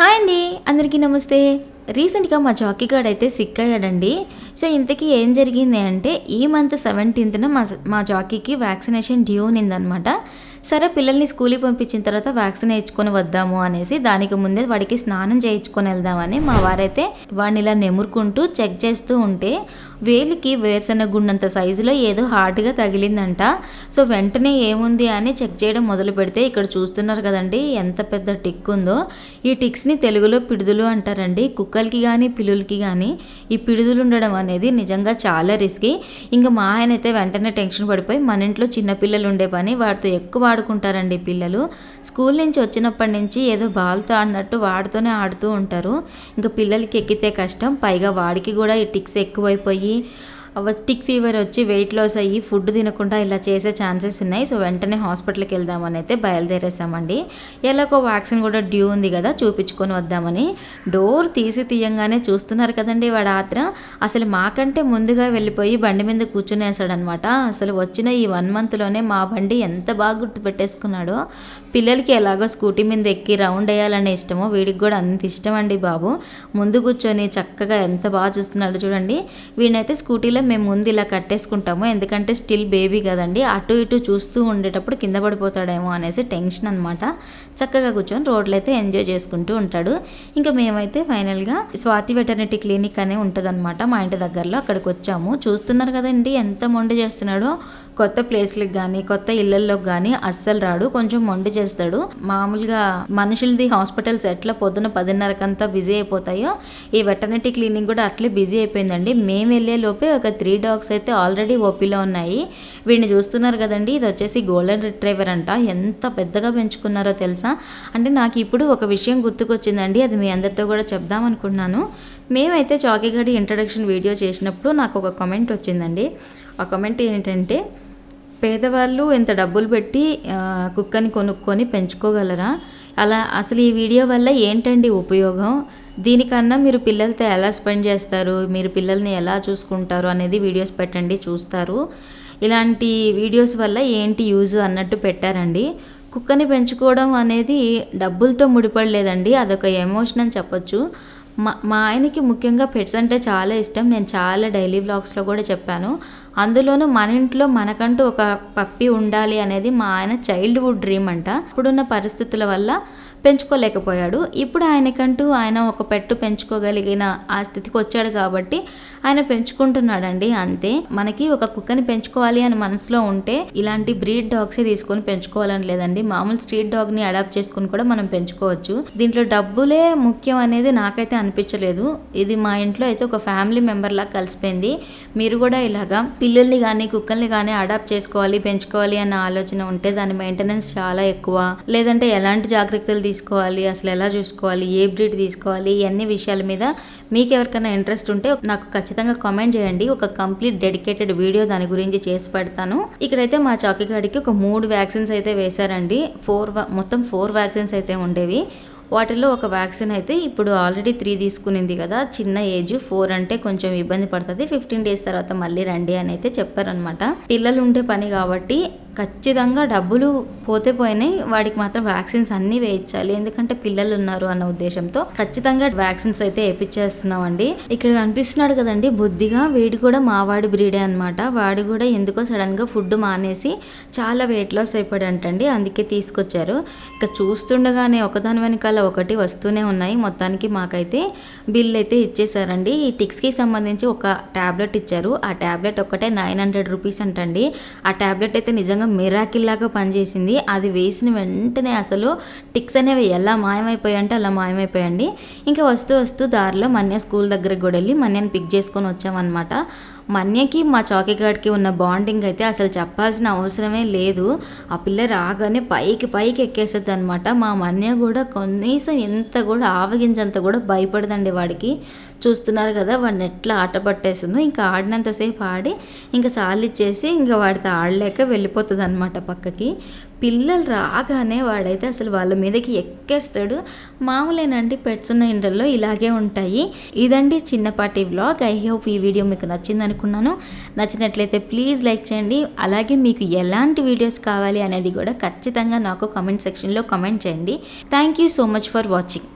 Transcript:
Hi అండి అందరికీ నమస్తే. రీసెంట్గా మా జాకీ గార్డ్ అయితే సిక్ అయ్యాడండి సో ఇంతకీ ఏం జరిగింది అంటే ఈ మంత్ సెవెంటీన్త్న మా మా జాకీకి వ్యాక్సినేషన్ డ్యూ ఉందన్నమాట సరే పిల్లల్ని స్కూల్కి పంపించిన తర్వాత వ్యాక్సిన్ వేయించుకొని వద్దాము అనేసి దానికి ముందే వాడికి స్నానం చేయించుకొని వెళ్దామని మా వారైతే వాడిని ఇలా నెమురుకుంటూ చెక్ చేస్తూ ఉంటే వేలికి వేరుశెనగ గుండంత సైజులో ఏదో హార్డ్గా తగిలిందంట. సో వెంటనే ఏముంది అని చెక్ చేయడం మొదలు పెడితే ఇక్కడ చూస్తున్నారు కదండి ఎంత పెద్ద టిక్ ఉందో. ఈ టిక్స్ని తెలుగులో పిడుదులు అంటారండి. కుక్కలకి కానీ పిల్లులకి కానీ ఈ పిడుదులు ఉండడం అనేది నిజంగా చాలా రిస్కీ. ఇంకా మా ఆయన అయితే వెంటనే టెన్షన్ పడిపోయి మన ఇంట్లో చిన్నపిల్లలు ఉండే పని వాటితో ఎక్కువ ఆడుకుంటారండి పిల్లలు. స్కూల్ నుంచి వచ్చినప్పటి నుంచి ఏదో బాల్తో ఆడినట్టు వాడితోనే ఆడుతూ ఉంటారు. ఇంకా పిల్లలకి ఎక్కితే కష్టం పైగా వాడికి కూడా ఈ టిక్స్ ఎక్కువైపోయి టిక్ ఫీవర్ వచ్చి వెయిట్ లాస్ అయ్యి ఫుడ్ తినకుండా ఇలా చేసే ఛాన్సెస్ ఉన్నాయి. సో వెంటనే హాస్పిటల్కి వెళ్దామని అయితే బయలుదేరేసామండి. ఎలాగో వ్యాక్సిన్ కూడా డ్యూ ఉంది కదా చూపించుకొని వద్దామని. డోర్ తీసి తీయంగానే చూస్తున్నారు కదండి వాడు అసలు మాకంటే ముందుగా వెళ్ళిపోయి బండి మీద కూర్చునేసాడనమాట అసలు వచ్చిన ఈ వన్ మంత్లోనే మా బండి ఎంత బాగా గుర్తుపెట్టేసుకున్నాడో. పిల్లలకి ఎలాగో స్కూటీ మీద ఎక్కి రౌండ్ వేయాలనే ఇష్టమో వీడికి కూడా అంత ఇష్టం అండి బాబు. ముందు కూర్చొని చక్కగా ఎంత బాగా చూస్తున్నాడు చూడండి. వీడినైతే స్కూటీలో మేము ముందు ఇలా కట్టేసుకుంటాము. ఎందుకంటే స్టిల్ బేబీ కదండి. అటు ఇటు చూస్తూ ఉండేటప్పుడు కింద పడిపోతాడేమో అనేసి టెన్షన్ అనమాట చక్కగా కూర్చొని రోడ్లు అయితే ఎంజాయ్ చేసుకుంటూ ఉంటాడు. ఇంకా మేమైతే ఫైనల్గా స్వాతి వెటర్నిటీ క్లినిక్ అనే ఉంటుందన్నమాట మా ఇంటి దగ్గరలో అక్కడికి వచ్చాము. చూస్తున్నారు కదండి ఎంత మొండి చేస్తున్నాడో. కొత్త ప్లేస్లకు కానీ కొత్త ఇళ్ళలోకి కానీ అస్సలు రాడు. కొంచెం మొండి చేస్తాడు. మామూలుగా మనుషులది హాస్పిటల్స్ ఎట్లా పొద్దున పదిన్నరకంతా బిజీ అయిపోతాయో ఈ వెటర్నరీ క్లినిక్ కూడా అట్లే బిజీ అయిపోయిందండి. మేము వెళ్ళే లోపే ఒక త్రీ డాగ్స్ అయితే ఆల్రెడీ ఓపీలో ఉన్నాయి. వీడిని చూస్తున్నారు కదండి ఇది వచ్చేసి గోల్డెన్ రిట్రైవర్ అంట. ఎంత పెద్దగా పెంచుకున్నారో తెలుసా? అంటే నాకు ఇప్పుడు ఒక విషయం గుర్తుకొచ్చిందండి అది మీ అందరితో కూడా చెప్దాం అనుకున్నాను మేమైతే చాకీగడి ఇంట్రడక్షన్ వీడియో చేసినప్పుడు నాకు ఒక కామెంట్ వచ్చిందండి. ఆ కామెంట్ ఏంటంటే పేదవాళ్ళు ఇంత డబ్బులు పెట్టి కుక్కని కొనుక్కొని పెంచుకోగలరా? అలా అసలు ఈ వీడియో వల్ల ఏంటండి ఉపయోగం? దీనికన్నా మీరు పిల్లలతో ఎలా స్పెండ్ చేస్తారు? మీరు పిల్లల్ని ఎలా చూసుకుంటారు? అనేది వీడియోస్ పెట్టండి చూస్తారు. ఇలాంటి వీడియోస్ వల్ల ఏంటి యూజ్ అన్నట్టు పెట్టారండి. కుక్కని పెంచుకోవడం అనేది డబ్బులతో ముడిపడలేదండి. అదొక ఎమోషన్ అని చెప్పొచ్చు. మా మా ఆయనకి ముఖ్యంగా పెట్స్ అంటే చాలా ఇష్టం. నేను చాలా డైలీ వ్లాగ్స్లో కూడా చెప్పాను. అందులోనూ మన ఇంట్లో మనకంటూ ఒక పప్పి ఉండాలి అనేది మా ఆయన చైల్డ్హుడ్ డ్రీమ్ అంట. ఇప్పుడున్న పరిస్థితుల వల్ల పెంచుకోలేకపోయాడు. ఇప్పుడు ఆయనకంటూ ఆయన ఒక పెట్టు పెంచుకోగలిగిన ఆ స్థితికి వచ్చాడు కాబట్టి ఆయన పెంచుకుంటున్నాడండి అంతే. మనకి ఒక కుక్కని పెంచుకోవాలి అని మనసులో ఉంటే ఇలాంటి బ్రీడ్ డాగ్సే తీసుకొని పెంచుకోవాలని లేదండి. మామూలు స్ట్రీట్ డాగ్ని అడాప్ట్ చేసుకుని కూడా మనం పెంచుకోవచ్చు. దీంట్లో డబ్బులే ముఖ్యం అనేది నాకైతే అనిపించలేదు. ఇది మా ఇంట్లో అయితే ఒక ఫ్యామిలీ మెంబర్ లాగా కలిసిపోయింది. మీరు కూడా ఇలాగా పిల్లల్ని కానీ కుక్కల్ని కానీ అడాప్ట్ చేసుకోవాలి పెంచుకోవాలి అన్న ఆలోచన ఉంటే దాని మెయింటెనెన్స్ చాలా ఎక్కువ. లేదంటే ఎలాంటి జాగ్రత్తలు తీసుకోవాలి అసలు ఎలా చూసుకోవాలి ఏ బ్రీడ్ తీసుకోవాలి ఇవన్నీ విషయాల మీద మీకు ఎవరికైనా ఇంట్రెస్ట్ ఉంటే నాకు ఖచ్చితంగా కామెంట్ చేయండి. ఒక కంప్లీట్ డెడికేటెడ్ వీడియో దాని గురించి చేసి పెడతాను. ఇక్కడైతే మా చాకీగాడికి ఒక మూడు వ్యాక్సిన్స్ అయితే వేశారండి. ఫోర్ మొత్తం ఫోర్ వ్యాక్సిన్స్ అయితే ఉండేవి. వాటిల్లో ఒక వ్యాక్సిన్ అయితే ఇప్పుడు ఆల్రెడీ త్రీ తీసుకునింది కదా. చిన్న ఏజ్ ఫోర్ అంటే కొంచెం ఇబ్బంది పడుతుంది. ఫిఫ్టీన్ డేస్ తర్వాత మళ్ళీ రండి అని అయితే చెప్పారనమాట పిల్లలు ఉండే పని కాబట్టి ఖచ్చితంగా డబ్బులు పోతే పోయినాయి. వాడికి మాత్రం వ్యాక్సిన్స్ అన్నీ వేయించాలి. ఎందుకంటే పిల్లలు ఉన్నారు అన్న ఉద్దేశంతో ఖచ్చితంగా వ్యాక్సిన్స్ అయితే వేయించేస్తున్నామండి. ఇక్కడ కనిపిస్తున్నాడు కదండి బుద్ధిగా వీడి కూడా మావాడి బ్రీడే అనమాట వాడు కూడా ఎందుకో సడన్గా ఫుడ్ మానేసి చాలా వెయిట్ లాస్ అయిపోయాడంటండి. అందుకే తీసుకొచ్చారు. ఇక చూస్తుండగానే ఒకదాని వెనకాల ఒకటి వస్తూనే ఉన్నాయి. మొత్తానికి మాకైతే బిల్ అయితే ఇచ్చేసారండి. ఈ టిక్స్కి సంబంధించి ఒక ట్యాబ్లెట్ ఇచ్చారు. ఆ ట్యాబ్లెట్ ఒక్కటే నైన్ హండ్రెడ్ రూపీస్ అంటండి. ఆ ట్యాబ్లెట్ అయితే నిజంగా నిజంగా మిరాకిల్లాగా పనిచేసింది. అది వేసిన వెంటనే అసలు టిక్స్ అనేవి ఎలా మాయమైపోయాయంటే అలా మాయమైపోయండి. ఇంకా వస్తూ వస్తూ దారిలో మన్య స్కూల్ దగ్గరకు కూడా వెళ్ళి మన్యని పిక్ చేసుకొని వచ్చామన్నమాట. మన్యకి మా చాకీగాడ్కి ఉన్న బాండింగ్ అయితే అసలు చెప్పాల్సిన అవసరమే లేదు. ఆ పిల్ల రాగానే పైకి పైకి ఎక్కేస్తుంది అనమాట మా మన్య కూడా కనీసం ఎంత కూడా ఆవగించంత కూడా భయపడదండి వాడికి. చూస్తున్నారు కదా వాడిని ఎట్లా ఆట పట్టేస్తుందో. ఇంకా ఆడినంతసేపు ఆడి ఇంకా చాలిచ్చేసి ఇంకా వాడితో ఆడలేక వెళ్ళిపోతుంది అనమాట పక్కకి. పిల్లలు రాగానే వాడైతే అసలు వాళ్ళ మీదకి ఎక్కేస్తాడు. మామూలేనండి పెట్స్ ఉన్న ఇండ్లలో ఇలాగే ఉంటాయి. ఇదండి చిన్నపాటి వ్లాగ్. ఐ హోప్ ఈ వీడియో మీకు నచ్చింది అనుకున్నాను నచ్చినట్లయితే ప్లీజ్ లైక్ చేయండి. అలాగే మీకు ఎలాంటి వీడియోస్ కావాలి అనేది కూడా ఖచ్చితంగా నాకు కామెంట్ సెక్షన్లో కామెంట్ చేయండి. Thank you so much for watching.